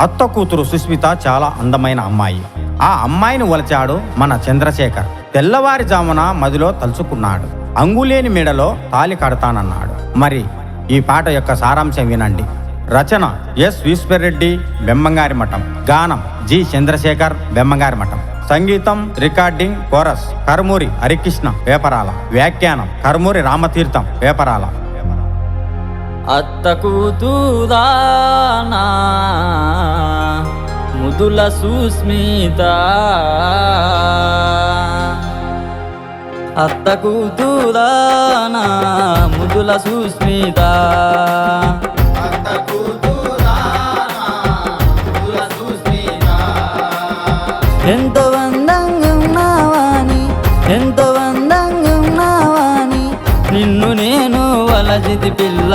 అత్త కూతురు సుస్మిత చాలా అందమైన అమ్మాయి. ఆ అమ్మాయిని వలచాడు మన చంద్రశేఖర్. తెల్లవారిజామున మదిలో తలుచుకున్నాడు. అంగులేని మెడలో తాలి కడతానన్నాడు. మరి ఈ పాట యొక్క సారాంశం వినండి. రచన ఎస్ రెడ్డి బెమ్మంగారి మఠం. గానం జి చంద్రశేఖర్ బెమ్మంగారి మఠం. సంగీతం రికార్డింగ్ కోరస్ కర్మూరి హరికృష్ణ వేపరాల వ్యాఖ్యానం కర్మూరి రామతీర్థం వేపరాల అత్తకు తూదానా ముదుల సుస్మిత. అత్తకు తూదానా ముదుల సుస్మితా. వలజిది పిల్ల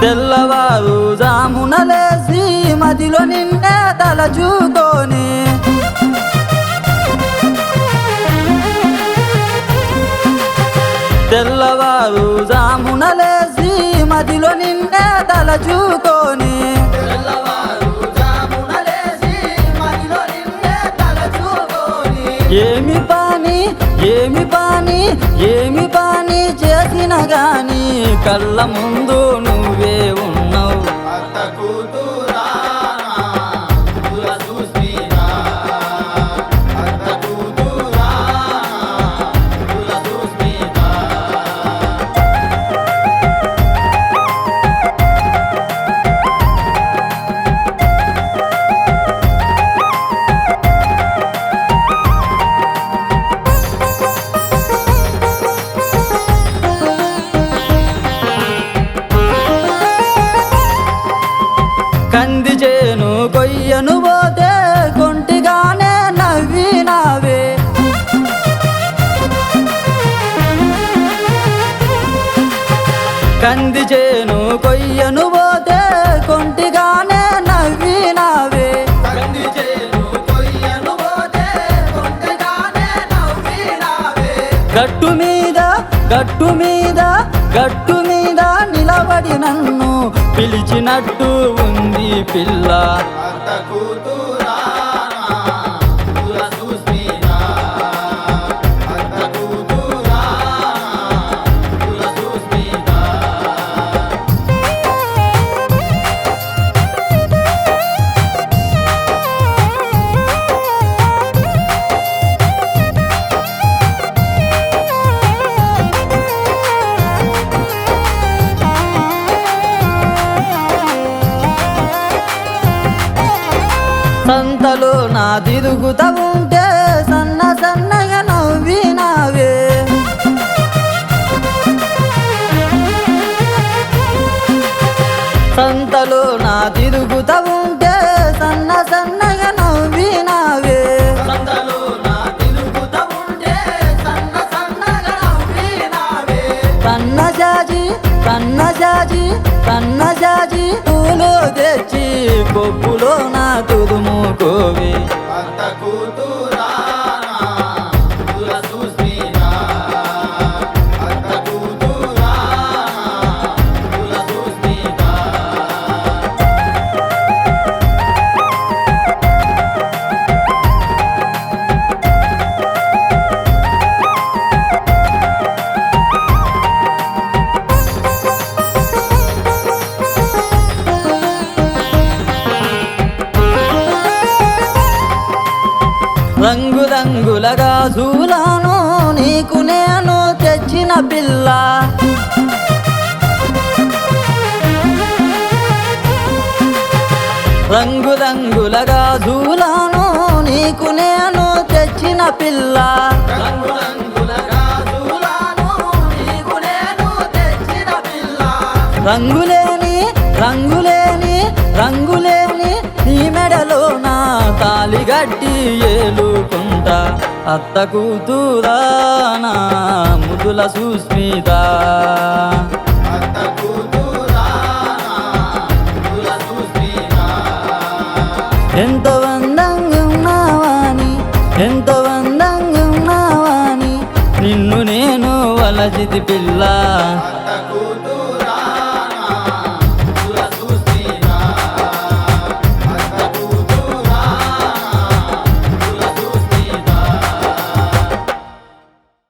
తెల్లవారు జామున లేసి మదిలో నిన్నే తలచుకొని తెల్లవారు జామున లేసి మదిలో నిన్నే తలచుకొని ఏమి పాని ఏమి పాని ఏమి పాని చేసిన గాని కళ్ళ ముందు కంది చేను కొయ్యను పోతే కొంటిగానే నవ్వినావే. కంది చేను కొయ్యను పోతే కొంటిగానే నవ్వినావే. గట్టు మీద గట్టు మీద గట్టు మీద నిలబడి నన్ను పిలిచినట్టు ఉంది పిల్ల. సంతలో నా తిరుగుతా ఉంటే సన్న సన్నగా నవ్వినావే. సంతలో నా తిరుగుతా ఉంటే సన్న సన్నగా నవ్వినావే. సన్నజాజి సన్నజాజి సన్నజాజి పూలు తెచ్చి కొప్పులో నా తుదుముకోవి కూతురు రంగులగా చూలాను నీకు నేను తెచ్చిన పిల్ల. రంగు రంగులగా చూలాను నీకు నేను తెచ్చిన పిల్ల. రంగులేని రంగులేని రంగులేని నీ మెడలో నా తాలి గట్టి ఏలుకుంటా. అత్త కూతురా నా ముదుల సుస్మిత. ఎంతో అందంగా ఉన్నావాని ఎంతో అందంగా ఉన్నావాని నిన్ను నేను వలచితి పిల్ల.